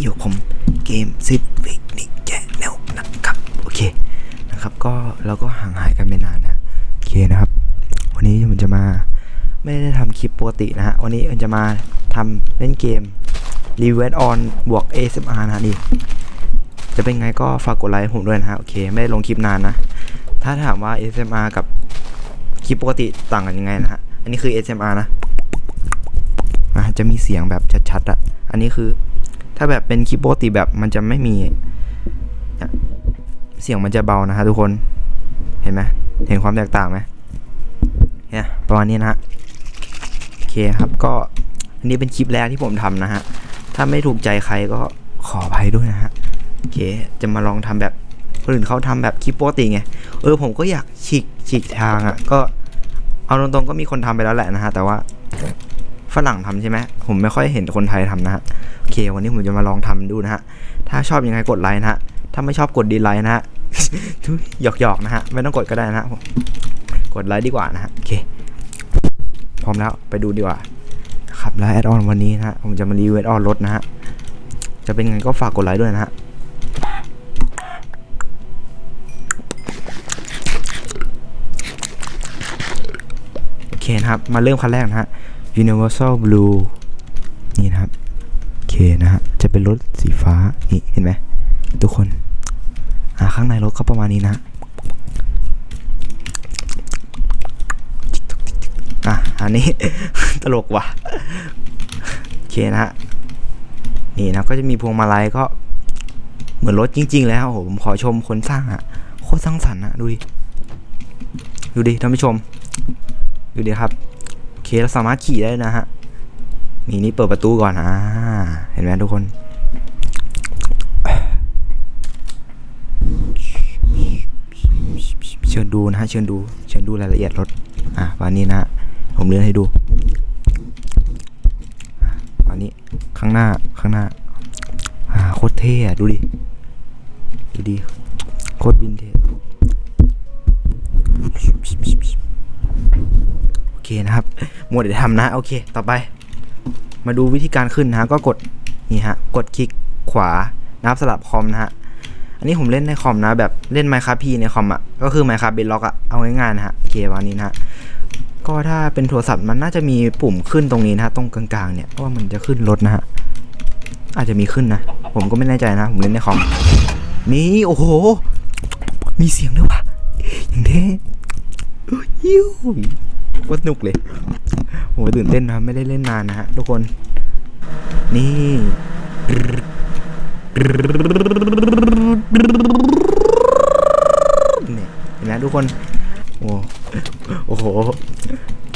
อยู่ผมเกมซิปวิกนิแจแนวนะครับ โอเคนะครับ ก็เราก็ห่างหายกันไปนานนะโอเคนะครับ วันนี้มันจะมาไม่ได้ทำคลิปปกตินะฮะ วันนี้มันจะมาทำเล่นเกมรีเวนออนบวก ASMR นะนี่จะเป็นไงก็ฝากกดไลค์ผมด้วยนะฮะ โอเค ไม่ได้ลงคลิปนานนะ ถ้าถามว่า ASMR กับคลิปปกติต่างกันยังไงนะฮะ อันนี้คือ ASMR นะะจะมีเสียงแบบชัดๆอะอันนี้คือ ถ้าแบบเป็นคลิปปกติแบบมันจะไม่มี เสียงมันจะเบานะฮะทุกคน เห็นไหมเห็นความแตกต่างไหมเนี่ยประมาณนี้นะฮะโอเคครับก็อันนี้เป็นคลิปแรกที่ผมทำนะฮะ ถ้าไม่ถูกใจใครก็ขออภัยด้วยนะฮะโอเคจะมาลองทำแบบคนอื่นเขาทำแบบคลิปปกติไง เออผมก็อยากฉีกฉีกทางอะ่ะ ก็เอาตรงๆก็มีคนทำไปแล้วแหละนะฮะ แต่ว่า ฝรั่งทำใช่ไหมผมไม่ค่อยเห็นคนไทยทำนะฮะโอเค วันนี้ผมจะมาลองทำดูนะฮะถ้าชอบยังไงกดไลค์นะฮะถ้าไม่ชอบกดดีไลค์นะฮะทุยหยอกๆนะฮะไม่ต้องกดก็ได้นะฮะกดไลค์ดีกว่านะฮะโอเคพร้อมแล้วไปดูดีกว่าครับแล้วแอดออนวันนี้นะฮะผมจะมารีวิวแอดออนรถนะฮะจะเป็นไงก็ฝากกดไลค์ด้วยนะฮะโอเคนะครับมาเริ่มคันแรกนะฮะ Universal Blue นี่นะครับโอเคนะฮะจะเป็นรถสีฟ้านี่เห็นไหมทุกคนอ่าข้างในรถก็ประมาณนี้นะอะอันนี้ตลกว่ะโอเคนะฮะนี่นะก็จะมีพวงมาลัยก็เหมือนรถจริง ๆ แล้วโอ้โหผมขอชมคนสร้างอะโคตรสร้างสรรค์อะดูดิดูดิท่านผู้ชมดูดิครับ เคเราสามารถขี่ได้นะฮะนี่นี่เปิดประตูก่อนอ่าเห็นไหมทุกคนเชิญดูนะฮะเชิญดูเชิญดูรายละเอียดรถอะวันนี้นะผมเลื่อนให้ดูวันนี้ข้างหน้าข้างหน้าอ่าโคตรเท่อะดูดิดูดิโคตรวินเทจ เคนะครับหมวดเดี๋ยวทำนะ โอเค ต่อไป มาดูวิธีการขึ้นนะก็กดนี่ฮะ กดคลิกขวานะครับสลับคอมนะฮะ อันนี้ผมเล่นในคอมนะ แบบเล่น Minecraft P ในคอมอะ ก็คือ Minecraft Bedrock อะ เอาง่ายๆนะฮะเควันนี้นะฮะ ก็ถ้าเป็นโทรศัพท์มันน่าจะมีปุ่มขึ้นตรงนี้นะฮะ ตรงกลางๆเนี่ยว่ามันจะขึ้นรถนะฮะ อาจจะมีขึ้นนะ ผมก็ไม่แน่ใจนะ ผมเล่นในคอม นี่โอ้โห มีเสียงด้วยวะอย่างเท่ยิ้ว ก็สนุกเลยโอ้ตื่นเต้นนะครับไม่ได้เล่นนานนะฮะทุกคน นี่เนี่ยเห็นไหมทุกคน โอ้โอ้โห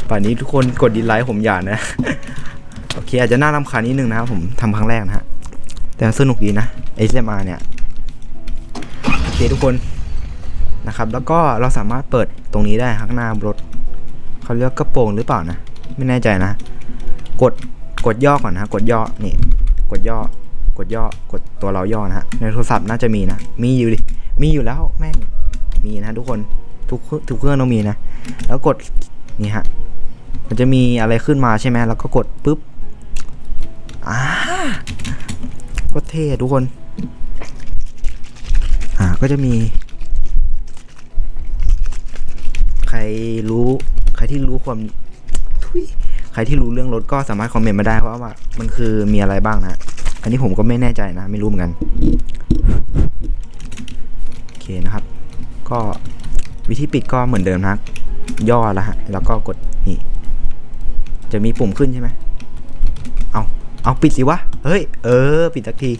ป่านนี้ทุกคนกดดีไลค์ผมอย่านะ โอเค อาจจะน่ารำคาญนิดนึงนะครับผมทำครั้งแรกนะฮะ แต่สนุกดีนะ ASMR เนี่ย โอเคทุกคนนะครับ แล้วก็เราสามารถเปิดตรงนี้ได้ข้างหน้ารถ เขาเรียกกระโปรงหรือเปล่านะ ไม่แน่ใจนะ กดกดย่อก่อนนะกดย่อนี่กดย่อกดย่อกดตัวเราย่อนะฮะในโทรศัพท์น่าจะมีนะ มีอยู่ดิมีอยู่แล้วแม่งมีนะทุกคนทุกทุกเครื่องต้องมีนะ แล้วกดนี่ฮะมันจะมีอะไรขึ้นมาใช่ไหมแล้วก็กดปุ๊บอ่าก็เท่ทุกคนอ่าก็จะมี ใครรู้ รที่รู้ความทุยใครที่รู้เรื่องรถก็สามารถคอมเมนต์มาได้ว่าว่า มันคือมีอะไรบ้างนะ อันนี้ผมก็ไม่แน่ใจนะ ไม่รู้เหมือนกันโอเคนะครับ ก็วิธีปิดก็เหมือนเดิมนะย่อแล้วฮะแล้วก็กดนี่ จะมีปุ่มขึ้นใช่ไหมเอาเอาปิดสิวะ เฮ้ย เออ ปิดสักที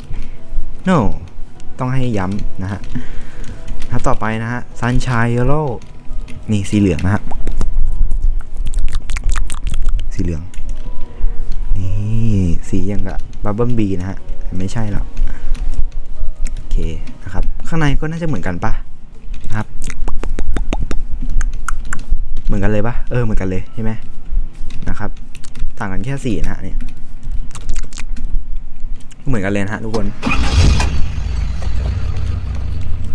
no ต้องให้ย้ำนะฮะถ้าต่อไปนะฮะ sunshine yellow นี่สีเหลืองนะฮะ สีเหลือง นี่สียังกับบับเบิ้ลบีนะฮะ ไม่ใช่หรอกโอเคนะครับ ข้างในก็น่าจะเหมือนกันปะนะครับ เหมือนกันเลยปะเออเหมือนกันเลยใช่ไหมนะครับ ต่างกันแค่สีนะฮะเนี่ยเหมือนกันเลยนะฮะทุกคน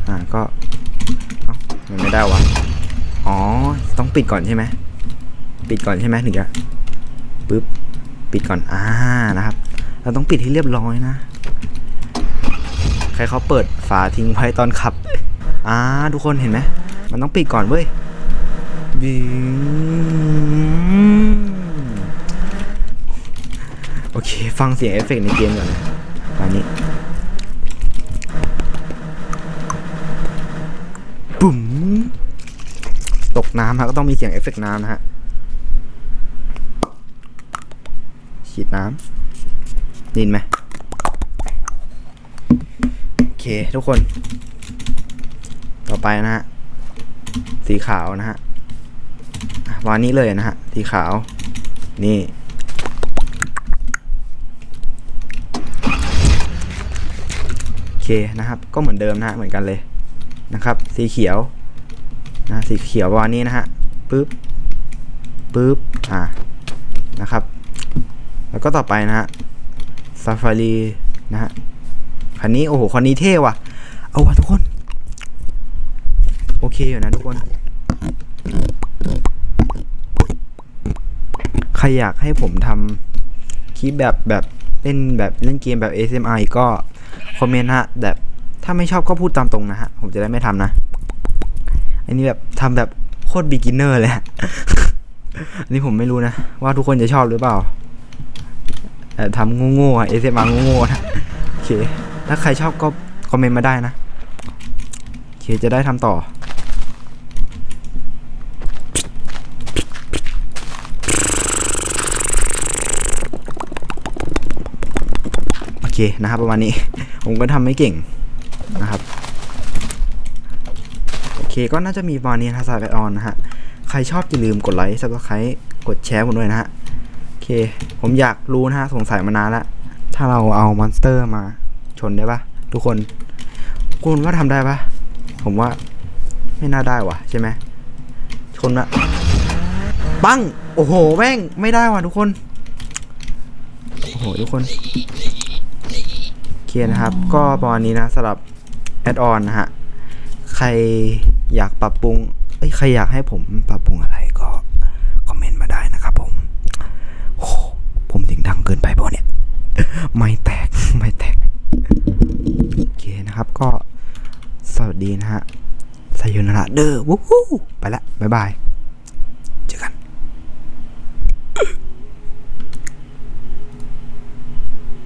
อ่าก็เอ้ามันไม่ได้วะอ๋อ ต้องปิดก่อนใช่ไหม ปิดก่อนใช่ไหมถึงจะ ปึ๊บปิดก่อนอ่านะครับ เราต้องปิดให้เรียบร้อยนะ ใครเขาเปิดฝาทิ้งไว้ตอนขับอ่าทุกคนเห็นไหมมันต้องปิดก่อนเว้ยบิโอเค ฟังเสียงเอฟเฟกต์ในเกมก่อนนะอันนี้บุ๋มตกน้ำฮะก็ต้องมีเสียงเอฟเฟกต์น้ำนะฮะ ฉีดน้ำดินไหมโอเคทุกคน ต่อไปนะฮะ สีขาวนะฮะอะวางนี้เลยนะฮะ สีขาว นี่โอเคนะครับก็เหมือนเดิมนะฮะเหมือนกันเลยนะครับ สีเขียวนะสีเขียววางนี้นะฮะปึ๊บปึ๊บอ่านะครับ แล้วก็ต่อไปนะฮะซาฟารีนะฮะ คันนี้ โอ้โห คันนี้เท่ว่ะ เอาว่ะทุกคน โอเคอยู่นะทุกคน ใครอยากให้ผมทำคลิปแบบแบบเล่นแบบเล่นเกมแบบ ASMR อีกก็คอมเมนต์ฮะ แบบถ้าไม่ชอบก็พูดตามตรงนะฮะ ผมจะได้ไม่ทำนะ อันนี้แบบทำแบบโคตรบิ๊กินเนอร์เลยฮะอันนี้ผมไม่รู้นะ ว่าทุกคนจะชอบหรือเปล่า ทำโง่ๆอะ ASMR โง่ๆนะโอเค ถ้าใครชอบก็คอมเมนต์มาได้นะโอเคจะได้ทำต่อโอเคนะครับประมาณนี้ ผมก็ทำไม่เก่งนะครับโอเคก็น่าจะมีประมาณนี้นะสายแอดออนนะฮะใครชอบอย่าลืมกดไลค์ซับสไครต์กดแชร์ผมด้วยนะฮะ เค ผมอยากรู้นะฮะ สงสัยมานานแล้วถ้าเราเอามอนสเตอร์มาชนได้ปะทุกคน คุณว่าทำได้ปะผมว่าไม่น่าได้วะใช่ไหมชนละปัง โอ้โห แม่ง ไม่ได้ว่ะทุกคน โอ้โห ทุกคนโอเคนะครับ ก็ประมาณนี้นะสำหรับแอดออนนะฮะ ใครอยากปรับปรุง เอ้ย ใครอยากให้ผมปรับปรุงอะไรก็คอมเมนต์มาได้นะครับผม โอ้โหผมเสียงดังเกินไปเปล่าเนี่ย ไม่แตก ไม่แตก โอเคนะครับ ก็ สวัสดีนะฮะไซโยนาระ เดอร์วู้ฮู้ไปละบ๊ายบาย